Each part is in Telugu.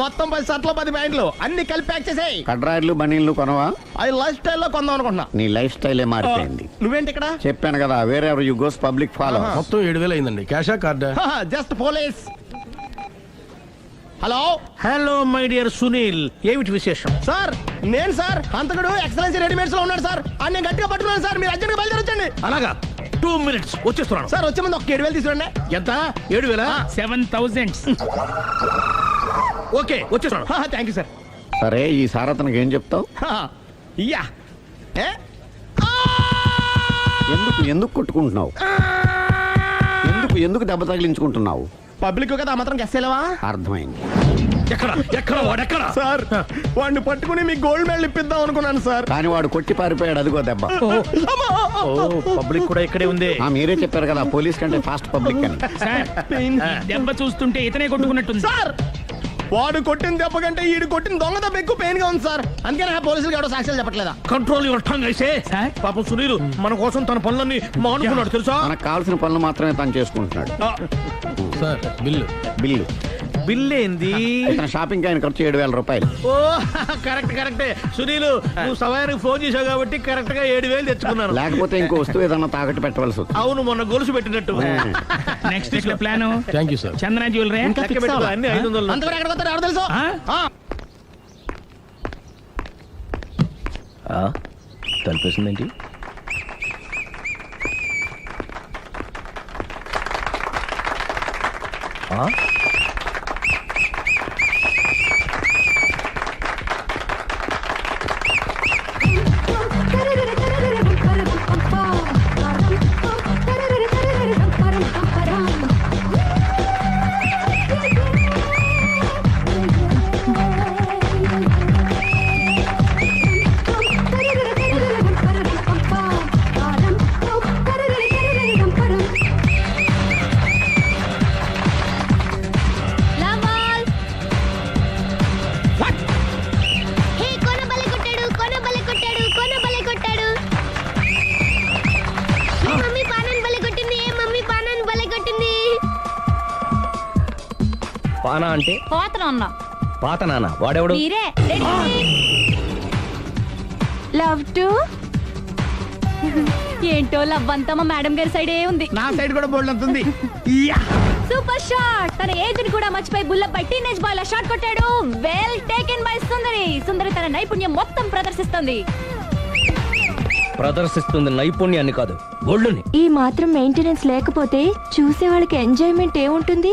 మొత్తం పది షర్ట్లు పది ప్యాంట్లు. అన్ని కలిపి ప్యాక్ చేసేయ్. కడ్రాయిలు బనీళ్ళు కొనవా? అవి లైఫ్ స్టైల్లో కొందాం అనుకుంటున్నా. నీ లైఫ్ స్టైలే మారిపోయింది. నువ్వేంటి ఇక్కడ? చెప్పాను కదా వేరే ఎవరు యు గోస్ పబ్లిక్ ఫాలో మొత్తం ఏడు వేలు అయిందండి. క్యాషా కార్డా just police hello hello my dear Sunil ఏమిటి విశేషం? సార్ నేను సార్ అంతకుడు ఎక్సలెన్సీ రెడీమేడ్స్లో ఉన్నాడు సార్ అని నేను గట్టిగా పట్టుకున్నాను సార్ మీరు అర్జెంట్గా బయలుదేరొచ్చండి. అలాగా. టూ మినిట్స్ వచ్చేస్తున్నాను. సార్ వచ్చే ముందు ఒక ఏడు వేలు తీసుకురండి. ఎంత? ఏడు వేల? సెవెన్ థౌజండ్ ఓకే వచ్చేస్తున్నాను. Thank you sir. సరే ఈ సారతనకి ఏం చెప్తావు? ఇయ్యా ఏ? ఎందుకు ఎందుకు కొట్టుకుంటున్నావు? ఎందుకు ఎందుకు దెబ్బ తగిలించుకుంటున్నావు? పబ్లిక్ కదా ఆ మాత్రం గెస్ చేయలేవా? అర్థమైంది. ఎక్కడ ఎక్కడ వాడు ఎక్కడ? సార్ వాడిని పట్టుకుని మీకు గోల్డ్ మెడల్ ఇప్పిద్దాం అనుకున్నాను సార్. కానీ వాడు కొట్టి పారిపోయాడు అదిగో దెబ్బ. ఓ పబ్లిక్ కూడా ఇక్కడే ఉంది. ఆ, మీరే చెప్పారు కదా పోలీస్ కంటే ఫాస్ట్ పబ్లిక్ అని. సార్ దెబ్బ చూస్తుంటే ఇతనే కొట్టుకున్నట్టుంది. సార్! వాడు కొట్టిన దెబ్బ కంటే ఈడు కొట్టిన దొంగ దెబ్బ ఎక్కువ పెయిన్గా ఉంది సార్. అందుకని ఆ పోలీసులు ఎవడో సాక్ష్యాలు చెప్పట్లేదా? కంట్రోల్ యువర్ టంగ్ అయితే? పాపం సునీల్ మన కోసం తన పనులన్నీ మానుకున్నాడు తెలుసా? మనకు కావాల్సిన పనులు మాత్రమే తను చేసుకుంటున్నాడు. సార్ బిల్లు బిల్లు బిల్ ఏంది? ఇతను షాపింగ్ ఆయన ఖర్చు ఏడు వేల రూపాయలు. ఓ కరెక్ట్ కరెక్టే. సునీల్ నువ్వు సమయానికి ఫోన్ చేసావు కాబట్టి కరెక్ట్గా ఏడు వేలు తెచ్చుకున్నాను. లేకపోతే ఇంకో వస్తువు ఏదన్నా తాకట్టు పెట్టవలసి వస్తుంది. అవును మొన్న గొలుసు పెట్టినట్టు. నెక్స్ట్ వీక్లో plan. Thank you sir Chandana jewellery. లెక్క పెట్టుకో, అన్ని ఐదు వందలు అంతవరకు ఎక్కడ వస్తారో ఎవరు తెలుసు? ఆ, తలిపేసిందేంటి? లామాల్ అంటే? పోతన అన్న పాత నాన్న? వాడెవడు? మీరే. Love to? ఏంటో లవ్ అంతా మా మేడం గారి సైడే ఉంది. నా సైడ్ కూడా బోల్డ్ అంతుంది సూపర్ షాట్! తన ఏజ్ని కూడా మర్చిపోయి బుల్లపై టీనేజ్ బాయ్ షాట్ కొట్టాడు. Well taken by Sundari. Sundari తన నైపుణ్యం మొత్తం ప్రదర్శిస్తుంది. ప్రదర్శిస్తుంది నైపుణ్యాన్ని కాదు ఒళ్ళుని ఈ మాత్రం మెయింటెనెన్స్ లేకపోతే చూసే వాళ్ళకి ఎంజాయ్మెంట్ ఏముంటుంది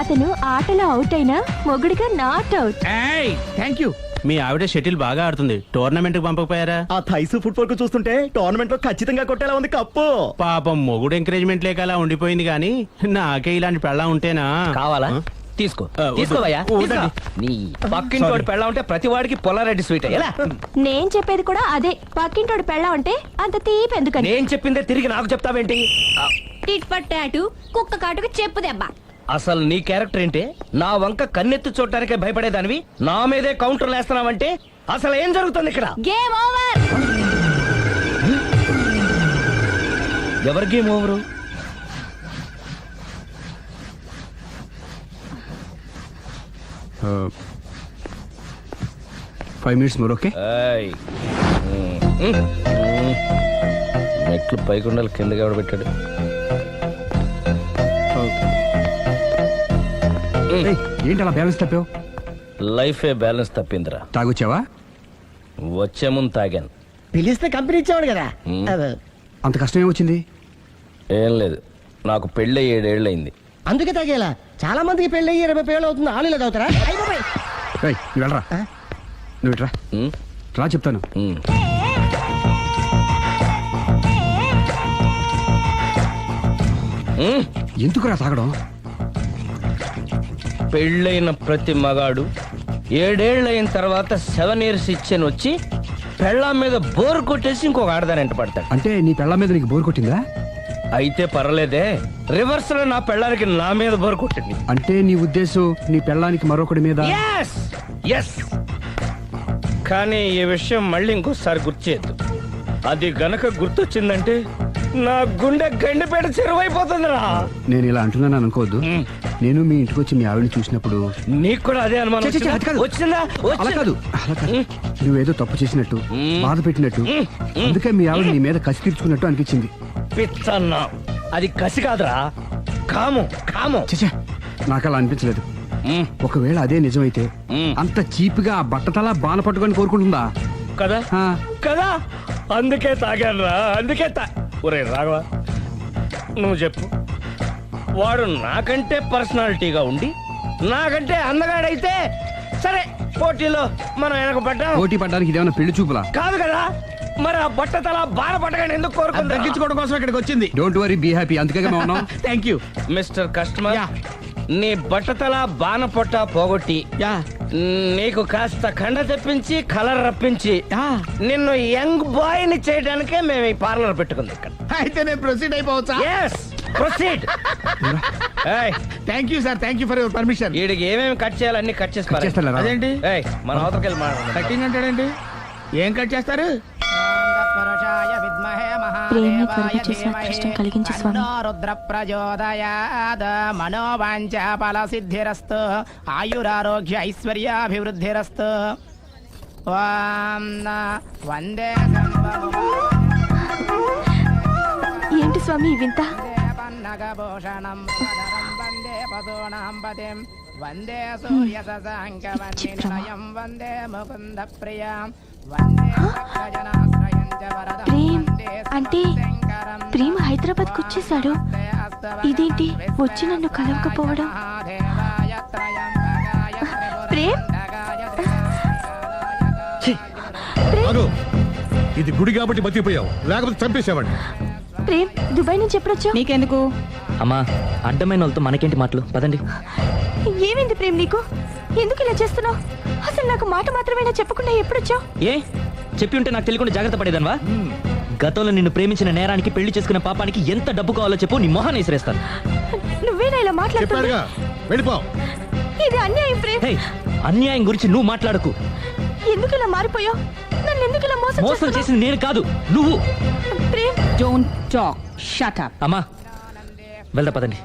అతను ఆటలో అవుట్ అయినా మొగుడిగా నాట్ అవుట్ థ్యాంక్ యూ మీ ఆవిడ షటిల్ బాగా ఆడుతుంది. టోర్నమెంట్కి పంపకపోయారా? ఆ థైస్ ఫుట్బాల్కు చూస్తుంటే టోర్నమెంట్లో ఖచ్చితంగా కొట్టేలా ఉంది కప్పు. పాపం మొగుడు ఎంకరేజ్మెంట్ లేక అలా ఉండిపోయింది కానీ నాకే ఇలాంటి పెళ్ళ ఉంటేనా? కావాలా? తీసుకో. తీసుకోవయ్యా. తీసుకో. నీ పక్కింటి వాడు పెళ్ళ ఉంటే ప్రతి వాడికి పొలారెడ్డి స్వీట్ ఎలా? నేను చెప్పేది కూడా అదే. పక్కింటోడు పెళ్ళ ఉంటే అంత తీపి ఎందుకని? నేను చెప్పిందే తిరిగి నాకు చెప్తావేంటి? ఆ, టిట్ పట్ టాటు కుక్క కాటుకు చెప్పు దెబ్బ. అసలు నీ క్యారెక్టర్ ఏంటి? నా వంక కన్నెత్తి చూడటానికే భయపడేదానివి? నా మీదే కౌంటర్లు వేస్తున్నావంటే అసలు ఏం జరుగుతుంది ఇక్కడ? గేమ్ ఓవర్ ఎవరి game over? Five minutes more okay ఏయ్. ఉమ్, ఉమ్, ఉమ్. మెట్లు పైకుండలు కిందకి ఎవడు పెట్టాడు ఏంటి అలా బ్యాలెన్స్ తప్పావు? లైఫే బ్యాలెన్స్ తప్పిందిరా. తాగొచ్చావా? వచ్చే ముందు తాగాను. పిలిస్తే కంపెనీ ఇచ్చేవాడు కదా. అంత కష్టం ఏమొచ్చింది? ఏం లేదు. నాకు పెళ్ళి ఏడేళ్ళయింది అందుకే తాగేలా. చాలా మందికి పెళ్ళి అయ్యి ఇరవై పేర్లు అవుతుంది. తాగుతారా? బాబాయ్. ఏయ్, నువ్వు వెళ్ళరా? నువ్వు ఇట్రా. రా చెప్తాను. ఎందుకురా తాగడం? పెళ్ళైన ప్రతి మగాడు ఏడేళ్ళైన తర్వాత సెవెన్ ఇయర్స్ ఇచ్చాను వచ్చి పెళ్ళాం మీద బోర్ కొట్టేసి ఇంకొక ఆడదాని పడతాడు. అంటే నీ పెళ్ళ మీద నీకు బోర్ కొట్టిందా? అయితే పర్లేదే రివర్స్లో నా పెళ్ళానికి నా మీద బోర్ కొట్టింది. అంటే నీ ఉద్దేశం నీ పెళ్ళానికి మరొకటి మీద? కానీ ఈ విషయం మళ్ళీ ఇంకోసారి గుర్చేయద్దు అది గనక గుర్తొచ్చిందంటే నా గుండె గండిపేట చెరువైపోతుందిరా. నేను ఇలా అంటున్నాను అనుకోవద్దు. నేను మీ ఇంటికి వచ్చి మీ ఆవిడని చూసినప్పుడు నీకు కూడా అదే అనుమానం. వచ్చిందా? అలా కాదు. వచ్చిందా? అలా కాదు నువ్వేదో తప్పు చేసినట్టు. బాధ పెట్టినట్టు. అందుకే మీ ఆవిడ నీ మీద కసి తీర్చుకున్నట్టు అనిపించింది. పిచ్చన్నా. అది కసి కాదురా. కాము కాము. చచ్చా నాకు అలా అనిపించలేదు. ఒకవేళ అదే నిజమైతే. అంత చీప్గా ఆ బట్టతలా బాన పట్టుకొని కోరుకుంటుందా? కదా? కదా? అందుకే తాగాను రా అందుకే తా ఒరే రాఘవ నువ్వు చెప్పు. వాడు నాకంటే పర్సనాలిటీగా ఉండి నాకంటే అందగాడైతే సరే పోటీలో మనం వెనక పడ్డాం పోటీ పడ్డానికి ఇదేమన్నా పెళ్ళి చూపులా? కాదు కదా? మరి ఆ బట్ట తల బాధ పట్టగానే ఎందుకు కోరుకుందా? తగ్గించుకోవడం కోసం ఇక్కడికి వచ్చింది. డోంట్ వరీ బీ హ్యాపీ అందుకే మేము ఉన్నాం thank you mister customer yeah. నీ బట్టతల బాణ పొట్ట పోగొట్టి యా నీకు కాస్త కండ తెప్పించి కలర్ రప్పించి. నిన్ను యంగ్ బాయ్ని చేయడానికే మేము ఈ పార్లర్ పెట్టుకుంది ఇక్కడ. అయితే నేను proceed అయిపోవచ్చా? Yes proceed. Thank you sir thank you for your permission వీడికి ఏమేమి కట్ చేయాలి అన్ని కట్ చేసి పారేయ్. చేస్తారా? అదేంటి? ఏయ్, మన అవతలకి వెళ్ళి. కటింగ్ అంటాడేంటి ఏం కట్ చేస్తారు? ప్రేమ త్వరగా చేసి అదృష్టం కలిగించు స్వామి. రుద్ర ప్రచోదయాద్ మనోవాంఛ ఫల సిద్ధిరస్తు ఆయురారోగ్య ఐశ్వర్యాభివృద్ధిరస్తు. వందే ఏంటి స్వామి వింత? వందే పశూనాం పతిం. వందే సూర్య వందే ముకుంద ప్రియం వందే ప్రేమ్ అంటే ప్రేమ హైదరాబాద్కు వచ్చేసాడు. ఇదేంటి? వచ్చి నన్ను కలవకపోవడం? ప్రేమ్? ఇది గుడి కాబట్టి బతికిపోయావు. లేకపోతే చంపేసేవాడిని. ప్రేమ్ దుబాయ్ నుంచి ఎప్పుడొచ్చావు నీకెందుకు? అమ్మా అడ్డమైన వాళ్ళతో మనకేంటి మాటలు? పదండి. ఏమైంది ప్రేమ్ నీకు? ఎందుకు ఇలా చేస్తున్నావు? అసలు నాకు మాట మాత్రమేనా చెప్పకుండా ఎప్పుడొచ్చావు ఏ? చెప్పి ఉంటే నాకు తెలియకుండా జాగ్రత్త పడేదన్వా? గతంలో నిన్ను ప్రేమించిన నేరానికి పెళ్ళి చేసుకున్న పాపానికి ఎంత డబ్బు కావాలో చెప్పు నీ మొహాన్ని విసిరేస్తాను. నువ్వేనా ఇలా మాట్లాడుతున్నా చెప్పాడుగా వెళ్ళిపో. ఇది అన్యాయం ప్రేమ్. హే అన్యాయం గురించి నువ్వు మాట్లాడకు. ఎందుకు ఇలా మారిపోయావు? నన్ను ఎందుకు ఇలా మోసం మోసం చేస్తున్నావ్? చేసింది నేను కాదు నువ్వు. Prem. Don't talk shut up అమ్మా వెళ్దా పదండి.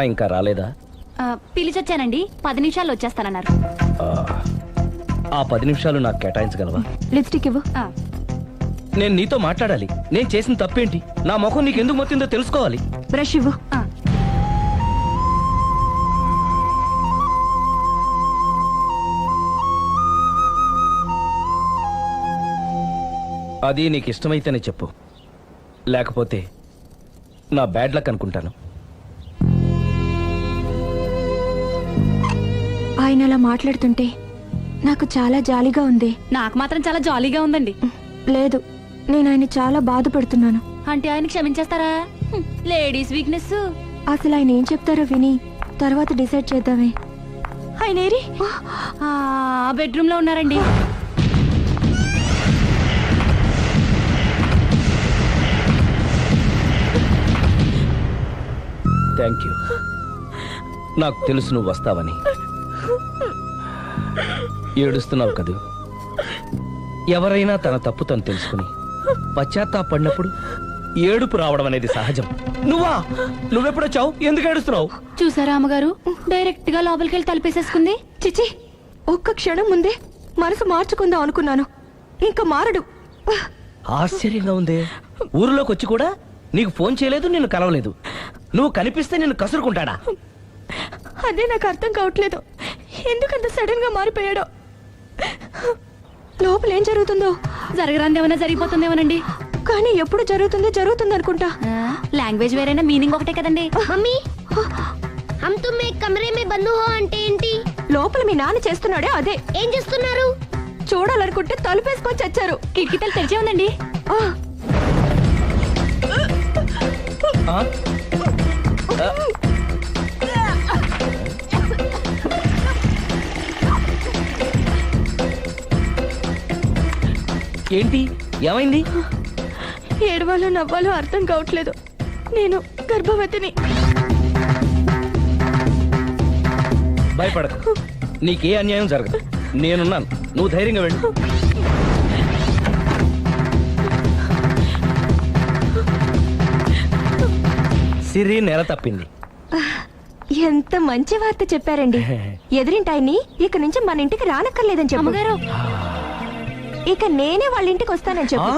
కోనా ఇంకా రాలేదా? ఆ, పిలిచొచ్చానండి. పది నిమిషాల్లో వచ్చేస్తానన్నారు. ఆ, ఆ పది నిమిషాలు నాకు కేటాయించగలవా? లిప్స్టిక్ ఇవ్వు. ఆ, నేను నీతో మాట్లాడాలి. నేను చేసిన తప్పేంటి? నా ముఖం నీకు ఎందుకు మొత్తిందో తెలుసుకోవాలి. బ్రష్ ఇవ్వు. ఆ. అది నీకు ఇష్టమైతేనే చెప్పు. లేకపోతే నా బ్యాడ్ లక్ అనుకుంటాను. ఆయన అలా మాట్లాడుతుంటే నాకు చాలా జాలిగా ఉంది. నాకు మాత్రం చాలా జాలీగా ఉందండి. లేదు నేను ఆయన చాలా బాధపడుతున్నాను. అంటే ఆయన క్షమించేస్తారా? హ్మ్, లేడీస్ వీక్నెస్ అసలు ఆయన ఏం చెప్తారో విని తర్వాత డిసైడ్ చేద్దామే. ఆయన ఏరి ఆ. బెడ్రూమ్లో ఉన్నారండి. Thank you. నాకు తెలుసు నువ్వు వస్తావని. ఏడుస్తున్నావు కదూ? ఎవరైనా తన తప్పు తను తెలుసుకుని పశ్చాత్తాపడినప్పుడు ఏడుపు రావడం అనేది సహజం. నువ్వా? నువ్వెప్పుడొచ్చావు ఎందుకు ఏడుస్తున్నావు? చూసారా అమ్మగారు? డైరెక్ట్గా లోపలికి వెళ్ళి తలిపేసేసుకుంది. చిచి ఒక్క క్షణం ముందే మనసు మార్చుకుందాం అనుకున్నాను. ఇంకా మారడు. ఆశ్చర్యంగా ఉందే. ఊరిలోకి వచ్చి కూడా నీకు ఫోన్ చేయలేదు నిన్ను కలవలేదు. నువ్వు కనిపిస్తే నిన్ను కసురుకుంటాడా? అదే నాకు అర్థం కావట్లేదు. ఎందుకంత సడన్గా మారిపోయాడో? లోపల ఏం జరుగుతుందో? జరగరాందేమన్నా జరిగిపోతుందేమోనండి? కానీ ఎప్పుడు జరుగుతుందో జరుగుతుంది అనుకుంటా. లాంగ్వేజ్ వేరైనా మీనింగ్ ఒకటే కదండి. మమ్మీ! హమ్ కమరే మే బందు హో అంటే ఏంటి? లోపల మీ నాన్న చేస్తున్నాడే అదే. ఏం చేస్తున్నారు? చూడాలనుకుంటే తలుపేసుకొచ్చి వచ్చారు కిటికీలు తెరిచే ఉందండి. ఆ. ఏంటి? ఏమైంది? ఏడవాలో నవ్వాలో అర్థం కావట్లేదు. నేను గర్భవతిని. భయపడకు. నీకే అన్యాయం జరగదు. నేనున్నాను. నువ్వు ధైర్యంగా వెళ్ళు. సిరి నెల తప్పింది. ఎంత మంచి వార్త చెప్పారండి. ఎదురింటాయన్ని ఇక నుంచి మన ఇంటికి రానక్కర్లేదని చెప్పు. అమ్మగారు. ఇక నేనే వాళ్ళ ఇంటికి వస్తానని చెప్పు.